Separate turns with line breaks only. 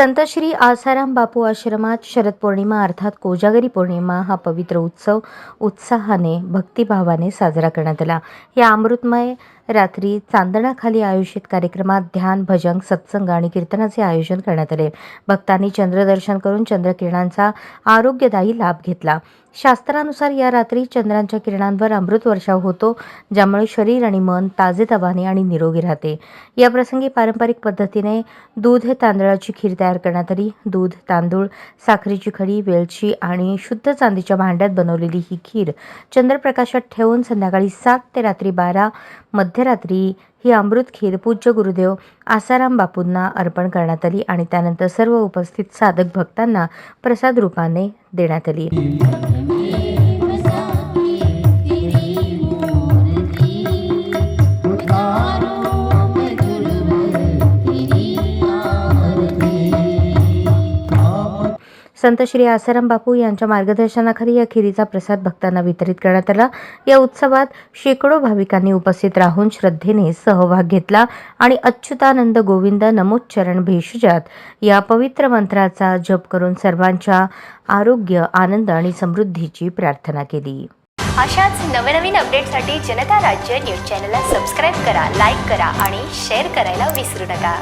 संत श्री आसाराम बापू आश्रमात शरद पौर्णिमा अर्थात कोजागरी पौर्णिमा हा पवित्र उत्सव उत्साहाने भक्तिभावाने साजरा करण्यात आला. या अमृतमय रात्री चांदणाखाली आयोजित कार्यक्रमात ध्यान भजन सत्संग आणि कीर्तनाचे आयोजन करण्यात आले. भक्तांनी चंद्रदर्शन करून चंद्रकिरणांचा आरोग्यदायी लाभ घेतला. शास्त्रानुसार या रात्री चंद्रांच्या किरणांवर अमृत वर्षाव होतो ज्यामुळे शरीर आणि मन ताजेतवाने आणि निरोगी राहते. या प्रसंगी पारंपरिक पद्धतीने दूध तांदळाची खीर तयार करण्यात आली दूध तांदूळ साखरेची खडी वेलची आणि शुद्ध चांदीच्या भांड्यात बनवलेली ही खीर चंद्रप्रकाशात ठेवून संध्याकाळी सात ते रात्री बारा मध्यरात्री ही अमृत खीर पूज्य गुरुदेव आसाराम बापूंना अर्पण करण्यात आली आणि त्यानंतर सर्व उपस्थित साधक भक्तांना प्रसाद रूपाने देण्यात आली. संत श्री आसाराम बापू यांच्या मार्गदर्शनाखाली या खिरीचा प्रसाद भक्तांना वितरित करण्यात आला. या उत्सवात शेकडो भाविकांनी उपस्थित राहून श्रद्धेने सहभाग घेतला आणि अच्युतानंद गोविंद नमोच्चरण भेषजात या पवित्र मंत्राचा जप करून सर्वांच्या आरोग्य आनंद आणि समृद्धीची प्रार्थना केली.
अशाच नवनवीन अपडेटसाठी जनता राज्य न्यूज चॅनलला सबस्क्राईब करा लाईक करा आणि शेअर करायला विसरू नका.